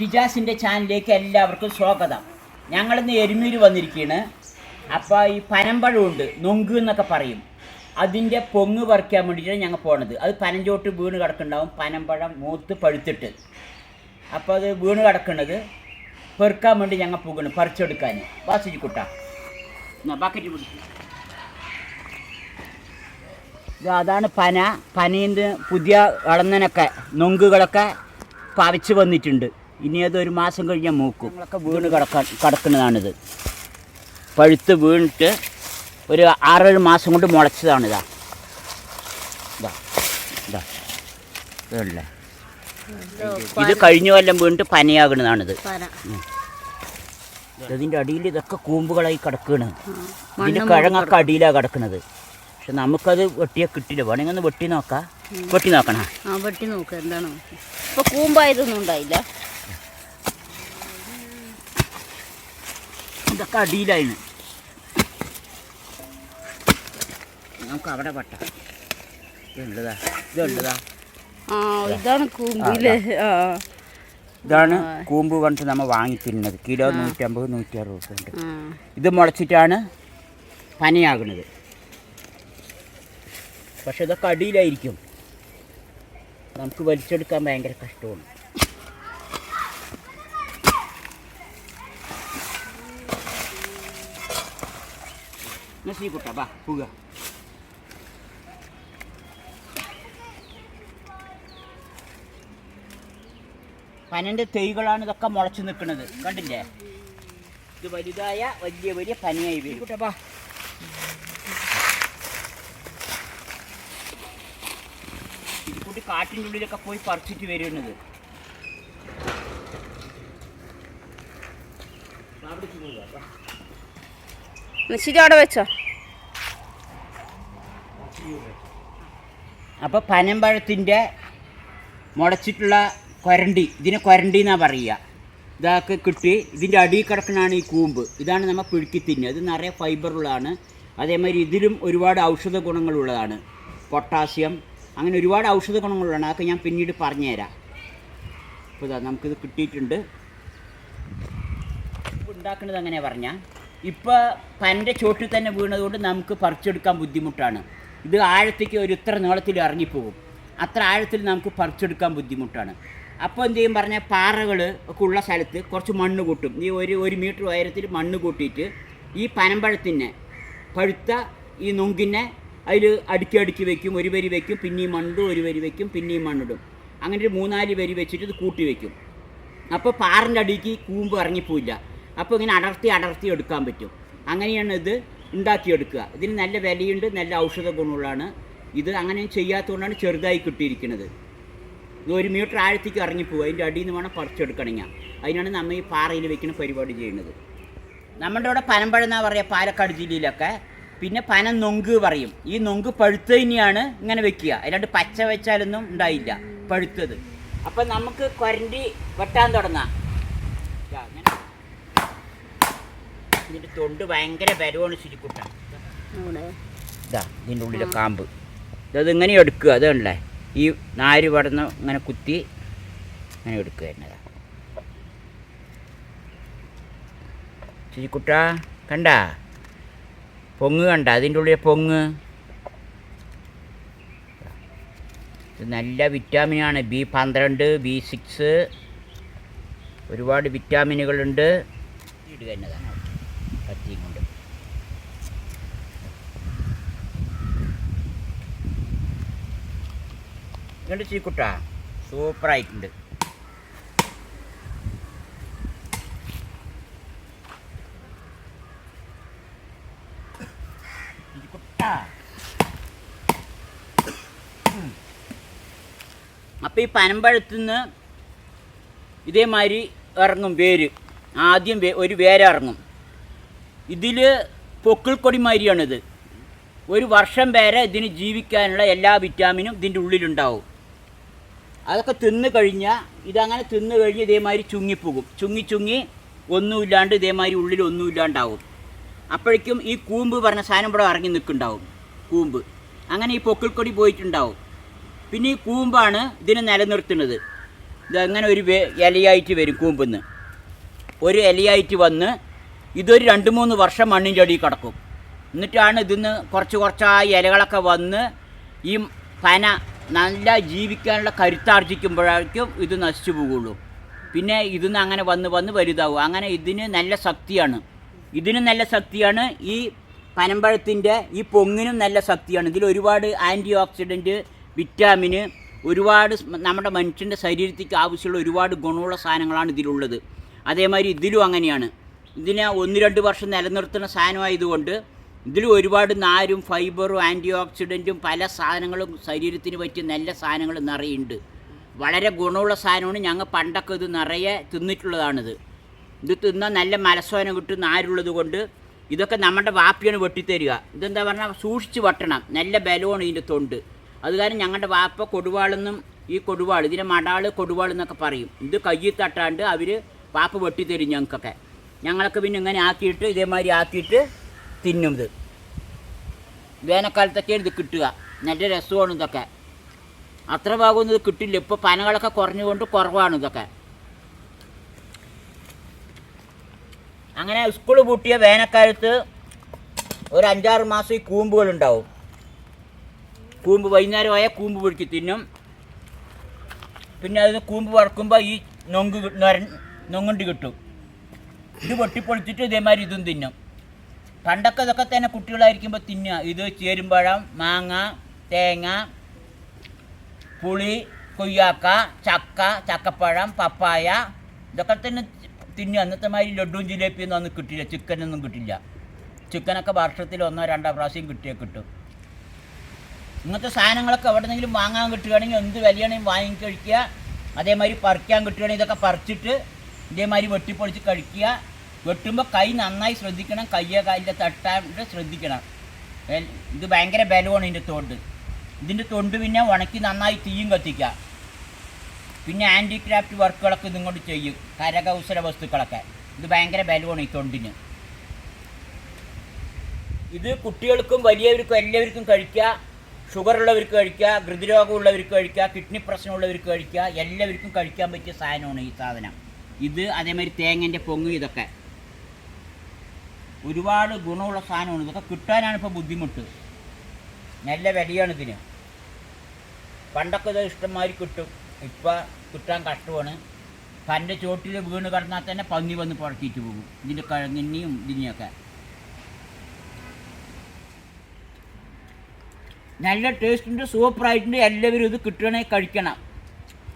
ഷിജാസിന്റെ ചാനലിലേക്ക് എല്ലാവർക്കും സ്വാഗതം. ഞങ്ങളിന്ന് എരുമീര് വന്നിരിക്കുകയാണ് അപ്പോൾ ഈ പനമ്പഴമുണ്ട് നൊങ്ക് എന്നൊക്കെ പറയും. അതിന്റെ പൊങ്ങ് പറിക്കാൻ വേണ്ടിയിട്ടാണ് ഞങ്ങൾ പോണത്. അത് പനഞ്ചോട്ട് വീണ് കിടക്കുന്നുണ്ടാവും. പനമ്പഴം മൂത്ത് പഴുത്തിട്ട്. അപ്പോൾ അത് വീണ് കിടക്കുന്നത് പെറുക്കാൻ വേണ്ടി ഞങ്ങൾ പോകണം പറിച്ചെടുക്കാൻ. വാസിച്ച് ബക്കറ്റ് പിടിക്കും ഇത് അതാണ് പന. പനീന്ന് പുതിയ വളന്നനൊക്കെ നൊങ്കുകളൊക്കെ പറിച്ചു വന്നിട്ടുണ്ട്. ഇനി അത് ഒരു മാസം കഴിഞ്ഞാൽ മൂക്കും. നമ്മളൊക്കെ വീണ് കിടക്കാൻ കിടക്കുന്നതാണിത്. പഴുത്ത് വീണിട്ട് ഒരു ആറേഴ് മാസം കൊണ്ട് മുളച്ചതാണിതാ. ഇതാ ഇതാ. ഇതല്ല? ഇത് കഴിഞ്ഞ കൊല്ലം വീണിട്ട് പനയാകുന്നതാണിത്. പന. ഇതിന്റെ അടിയിൽ ഇതൊക്കെ കൂമ്പുകളായി കിടക്കുകയാണ് ഇതിന്റെ കിഴങ്ങൊക്കെ അടിയിലാണ് കിടക്കുന്നത്. പക്ഷെ നമുക്കത് വെട്ടിയാൽ കിട്ടില്ല. വേണമെങ്കിൽ ഒന്ന് വെട്ടി നോക്കാം. വെട്ടി നോക്കണം? ആ വെട്ടി നോക്കുക എന്താണ് ഇപ്പൊ കൂമ്പായതൊന്നും ഉണ്ടായില്ല. ഇതൊക്കെ അടിയിലായിരുന്നു നമുക്ക് അവിടെ പട്ട ഇതുള്ളതാ ഇതുള്ളതാ ആ ഇതാണ് കൂമ്പിലെ. ആ ഇതാണ് കൂമ്പ് പറഞ്ഞിട്ട് നമ്മൾ വാങ്ങി തിന്നത് കിലോ നൂറ്റമ്പത് നൂറ്റി അറുപത് ഉണ്ട് ഇത് മുളച്ചിട്ടാണ് പനയാകുന്നത്. പക്ഷെ ഇതൊക്കെ അടിയിലായിരിക്കും. നമുക്ക് വലിച്ചെടുക്കാൻ ഭയങ്കര കഷ്ടമാണ്. കുട്ട ബാ പനന്റെ തൈകളാണ് ഇതൊക്കെ മുളച്ചു നിൽക്കുന്നത്. കണ്ടില്ലേ? ഇത് വലുതായ വലിയ വലിയ പനിയായി വരും. കുട്ടാ ബാ ഇത് കൂട്ടി കാട്ടിന്റെ ഉള്ളിലൊക്കെ പോയി പറിച്ചിട്ട് വരുന്നത്. അവിടെ വെച്ചോ. അപ്പോൾ പനമ്പഴത്തിന്റെ മുടച്ചിട്ടുള്ള കൊരണ്ടി ഇതിനെ കൊരണ്ടി എന്നാണ് പറയുക. ഇതൊക്കെ കിട്ടി ഇതിന്റെ അടിയിൽ കിടക്കുന്നതാണ് ഈ കൂമ്പ്. ഇതാണ് നമ്മൾ പിഴുക്കി തിന്നുക. ഇത് നിറയെ ഫൈബറുള്ളതാണ് അതേമാതിരി ഇതിലും ഒരുപാട് ഔഷധ ഗുണങ്ങളുള്ളതാണ്. പൊട്ടാസ്യം അങ്ങനെ ഒരുപാട് ഔഷധ ഗുണങ്ങളുണ്ട്. അതൊക്കെ ഞാൻ പിന്നീട് പറഞ്ഞുതരാം. അപ്പോൾ ഇതാ നമുക്കിത് കിട്ടിയിട്ടുണ്ട്. ഉണ്ടാക്കുന്നത് അങ്ങനെ പറഞ്ഞാൽ ഇപ്പോൾ പന്റെ ചോട്ടിൽ തന്നെ വീണതുകൊണ്ട് നമുക്ക് പറിച്ചെടുക്കാൻ ബുദ്ധിമുട്ടാണ്. ഇത് ആഴത്തേക്ക് ഒരു ഇത്ര നീളത്തിൽ ഇറങ്ങിപ്പോകും. അത്ര ആഴത്തിൽ നമുക്ക് പറിച്ചെടുക്കാൻ ബുദ്ധിമുട്ടാണ്. അപ്പോൾ എന്ത് ചെയ്യും പറഞ്ഞാൽ പാറകൾ ഒക്കെ ഉള്ള സ്ഥലത്ത് കുറച്ച് മണ്ണ് കൂട്ടും. ഈ ഒരു ഒരു മീറ്റർ ഉയരത്തിൽ മണ്ണ് കൂട്ടിയിട്ട് ഈ പനമ്പഴത്തിനെ പഴുത്ത ഈ നുങ്കിനെ അതിൽ അടുക്കി അടുക്കി വെക്കും ഒരു വരി വെക്കും പിന്നെയും മണ്ണിടും ഒരു വരി വെക്കും പിന്നെയും മണ്ണിടും. അങ്ങനെ ഒരു മൂന്നാൽ വരി വെച്ചിട്ട് ഇത് കൂട്ടി വെക്കും. അപ്പോൾ പാറിന്റെ അടിക്ക് കൂമ്പ് ഇറങ്ങിപ്പോയില്ല അപ്പോൾ ഇങ്ങനെ അടർത്തി അടർത്തി എടുക്കാൻ പറ്റും. അങ്ങനെയാണ് ഇത് ഉണ്ടാക്കിയെടുക്കുക. ഇതിന് നല്ല വിലയുണ്ട് നല്ല ഔഷധ ഗുണമുള്ളതാണ്. ഇത് അങ്ങനെ ചെയ്യാത്തതുകൊണ്ടാണ് ചെറുതായി കിട്ടിയിരിക്കുന്നത്. ഇത് ഒരു മീറ്റർ ആഴത്തേക്ക് ഇറങ്ങിപ്പോകും അതിന്റെ അടിയിൽ നിന്ന് വേണം പറിച്ചെടുക്കണമെങ്കിൽ അതിനാണ് നമ്മൾ ഈ പാറയിൽ വെക്കുന്ന പരിപാടി ചെയ്യുന്നത്. നമ്മുടെ ഇവിടെ പനമ്പഴം എന്നാ പറയുക പാലക്കാട് ജില്ലയിലൊക്കെ. പിന്നെ പന നൊങ്ക് പറയും. ഈ നൊങ്ക് പഴുത്തത് തന്നെയാണ് ഇങ്ങനെ വെക്കുക. അല്ലാണ്ട് പച്ച വെച്ചാലൊന്നും ഉണ്ടായില്ല. പഴുത്തത്. അപ്പം നമുക്ക് കൊരണ്ടി വെട്ടാൻ തുടങ്ങാം. ഇതിന്റെ. ഇതിന്റെ തൊണ്ട് ഭയങ്കര ബലമാണ് ശരിക്കുട്ട അവിടെ ഇതാ ഇതിന്റെ ഉള്ളിലെ കാമ്പ്. ഇത് ഇങ്ങനെ എടുക്കുക. അതല്ലേ ഈ നാര് പടന്ന് ഇങ്ങനെ കുത്തി ഇങ്ങനെ എടുക്കുക എന്നതാ. ശരിക്കുട്ട കണ്ട? പൊങ്ങ് കണ്ട അതിന്റെ ഉള്ളിൽ പൊങ്ങ്. നല്ല വിറ്റാമിനാണ് ബി പന്ത്രണ്ട് ബി സിക്സ്. ഒരുപാട് വിറ്റാമിനുകളുണ്ട്. ഇടുക എന്നതാണ് കത്തിയും ചീക്കുട്ട സൂപ്പറായിട്ടുണ്ട്. അപ്പോൾ ഈ പനമ്പഴത്തുനിന്ന് ഇതേമാതിരി ഇറങ്ങും വേര്. ആദ്യം വേ ഒരു വേരിറങ്ങും ഇതിൽ പൊക്കിൾക്കൊടി മാതിരിയാണിത് ഒരു വർഷം വരെ ഇതിന് ജീവിക്കാനുള്ള എല്ലാ വിറ്റാമിനും ഇതിന്റെ ഉള്ളിലുണ്ടാവും. അതൊക്കെ തിന്നു കഴിഞ്ഞാൽ ഇതങ്ങനെ തിന്നു കഴിഞ്ഞ് ഇതേമാതിരി ചുങ്ങിപ്പോകും. ചുങ്ങി ചുങ്ങി ഒന്നുമില്ലാണ്ട് ഇതേമാതിരി ഉള്ളിൽ ഒന്നുമില്ലാണ്ടാവും. അപ്പോഴേക്കും ഈ കൂമ്പ് പറഞ്ഞ സാധനം ഇവിടെ ഇറങ്ങി നിൽക്കുന്നുണ്ടാവും. കൂമ്പ്. അങ്ങനെ ഈ പൊക്കിൾക്കൊടി പോയിട്ടുണ്ടാവും. പിന്നെ ഈ കൂമ്പാണ് ഇതിനെ നിലനിർത്തുന്നത്. ഇതങ്ങനെ ഒരു ഇലയായിട്ട് വരും കൂമ്പെന്ന്. ഒരു ഇലയായിട്ട് വന്ന് ഇതൊരു രണ്ട് മൂന്ന് വർഷം മണ്ണിന്റെ അടിയിൽ കിടക്കും. എന്നിട്ടാണ് ഇതിന്ന് കുറച്ച് കുറച്ചായി ഇലകളൊക്കെ വന്ന് ഈ പന നല്ല ജീവിക്കാനുള്ള കരുത്താർജിക്കുമ്പോഴേക്കും ഇത് നശിച്ചു പോകുള്ളൂ. പിന്നെ ഇതിന്ന് അങ്ങനെ വന്ന് വന്ന് വലുതാവും. അങ്ങനെ ഇതിന് നല്ല ശക്തിയാണ്. ഇതിനും നല്ല ശക്തിയാണ്. ഈ പനമ്പഴത്തിന്റെ ഈ പൊങ്ങിനും നല്ല ശക്തിയാണ്. ഇതിൽ ഒരുപാട് ആന്റി ഓക്സിഡന്റ് വിറ്റാമിന് ഒരുപാട് നമ്മുടെ മനുഷ്യന്റെ ശരീരത്തിക്ക് ആവശ്യമുള്ള ഒരുപാട് ഗുണമുള്ള സാധനങ്ങളാണ് ഇതിലുള്ളത്. അതേമാതിരി ഇതിലും അങ്ങനെയാണ്. ഇതിനെ ഒന്ന് രണ്ട് വർഷം നിലനിർത്തുന്ന സാധനമായതുകൊണ്ട് ഇതിൽ ഒരുപാട് നാരും ഫൈബറും ആന്റി ഓക്സിഡന്റും പല സാധനങ്ങളും ശരീരത്തിന് പറ്റിയ നല്ല സാധനങ്ങൾ നിറയുണ്ട്. വളരെ ഗുണമുള്ള സാധനമാണ് ഞങ്ങൾ പണ്ടൊക്കെ ഇത് നിറയെ തിന്നിട്ടുള്ളതാണിത്. ഇത് തിന്നാൽ നല്ല മലസ്വാനം കിട്ടും നാരുള്ളത് കൊണ്ട് ഇതൊക്കെ നമ്മുടെ വാപ്പിയാണ് വെട്ടിത്തരിക. ഇതെന്താ പറഞ്ഞാൽ സൂക്ഷിച്ച് വെട്ടണം. നല്ല ബലമാണ് ഇതിന്റെ തൊണ്ട്. അത് കാരണം ഞങ്ങളുടെ വാപ്പ കൊടുവാളെന്നും ഈ കൊടുവാൾ ഇതിനെ മടാൾ കൊടുവാൾ എന്നൊക്കെ പറയും. ഇത് കയ്യിൽ തട്ടാണ്ട് അവർ വാപ്പ വെട്ടിത്തരും ഞങ്ങൾക്കൊക്കെ. ഞങ്ങളൊക്കെ പിന്നെ ഇങ്ങനെ ആക്കിയിട്ട് ഇതേമാതിരി ആക്കിയിട്ട് തിന്നും ഇത്. വേനൽക്കാലത്തൊക്കെയാണ് ഇത് കിട്ടുക. നല്ല രസമാണ് ഇതൊക്കെ. അത്ര ഭാഗമൊന്നും ഇത് കിട്ടില്ല. ഇപ്പോൾ പനകളൊക്കെ കുറഞ്ഞുകൊണ്ട് കുറവാണ് ഇതൊക്കെ. അങ്ങനെ സ്കൂൾ പൂട്ടിയ വേനൽക്കാലത്ത് ഒരു അഞ്ചാറ് മാസം ഈ കൂമ്പുകൾ ഉണ്ടാവും കൂമ്പ് വൈകുന്നേരമായ കൂമ്പ് പിടിച്ച് തിന്നും. പിന്നെ അതിന് കൂമ്പ് വറക്കുമ്പോൾ ഈ നൊങ്ക് നൊര- നൊങ്ങുണ്ടി കിട്ടും. ഇത് പൊട്ടിപ്പൊളിച്ചിട്ട് ഇതേമാതിരി ഇതും തിന്നും. പണ്ടൊക്കെ ഇതൊക്കെ തന്നെ കുട്ടികളായിരിക്കുമ്പോൾ തിന്നുക. ഇത് ചേരുമ്പഴം മാങ്ങ തേങ്ങ പുളി കൊയ്യാക്ക ചക്ക ചക്കപ്പഴം പപ്പായ ഇതൊക്കെ തന്നെ തിന്നുക അന്നത്തെ മാതിരി ലഡുവും ജിലേബിയൊന്നും അന്ന് കിട്ടില്ല ചിക്കനൊന്നും കിട്ടില്ല ചിക്കനൊക്കെ വർഷത്തിൽ ഒന്നോ രണ്ടോ പ്രാവശ്യം കിട്ടിയേ കിട്ടും. ഇങ്ങനത്തെ സാധനങ്ങളൊക്കെ എവിടെന്നെങ്കിലും വാങ്ങാൻ കിട്ടുകയാണെങ്കിൽ എന്ത് വിലയാണെങ്കിലും വാങ്ങി കഴിക്കുക. അതേമാതിരി പറിക്കാൻ കിട്ടുകയാണെങ്കിൽ ഇതൊക്കെ പറിച്ചിട്ട് ഇതേമാതിരി വെട്ടിപ്പൊളിച്ച് കഴിക്കുക. വെട്ടുമ്പോൾ കൈ നന്നായി ശ്രദ്ധിക്കണം. കയ്യോ കാലിന്റെ തട്ടാണ്ട് ശ്രദ്ധിക്കണം. ഇത് ഭയങ്കര ബലമാണ് ഇതിന്റെ തൊണ്ട്. ഇതിന്റെ തൊണ്ട് പിന്നെ ഉണക്കി നന്നായി തീയും കത്തിക്കുക. പിന്നെ ഹാൻഡിക്രാഫ്റ്റ് വർക്കുകളൊക്കെ ഇതും കൊണ്ട് ചെയ്യും. കരകൗശല വസ്തുക്കളൊക്കെ. ഇത് ഭയങ്കര ബലമാണ് ഈ തൊണ്ടിന്. ഇത് കുട്ടികൾക്കും വലിയവർക്കും എല്ലാവർക്കും കഴിക്കുക. ഷുഗർ ഉള്ളവർക്ക് കഴിക്കുക ഹൃദ്രോഗമുള്ളവർക്ക് കഴിക്കുക കിഡ്നി പ്രശ്നമുള്ളവർക്ക് കഴിക്കുക എല്ലാവർക്കും കഴിക്കാൻ പറ്റിയ സാധനമാണ് ഈ സാധനം. ഇത് അതേമാതിരി തേങ്ങന്റെ പൊങ്ങ് ഇതൊക്കെ. ഒരുപാട് ഗുണമുള്ള സാധനമാണ്. ഇതൊക്കെ കിട്ടാനാണ് ഇപ്പോൾ ബുദ്ധിമുട്ട്. നല്ല വിലയാണ് ഇതിന്. പണ്ടൊക്കെ ഇത് ഇഷ്ടംമാതിരി കിട്ടും. ഇപ്പം കിട്ടാൻ കഷ്ടമാണ്. പന്റെ ചോട്ടിൽ വീണ് കിടന്നാൽ തന്നെ പന്നി വന്ന് പുറത്തിട്ട് പോകും. ഇതിന്റെ കിഴങ്ങിനെയും ഇതിനെയൊക്കെ നല്ല ടേസ്റ്റുണ്ട് സൂപ്പറായിട്ടുണ്ട് എല്ലാവരും ഇത് കിട്ടണേ കഴിക്കണം.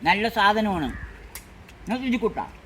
നല്ല സാധനമാണ്. നിങ്ങൾക്ക് രുചിക്കുട്ട ഉം.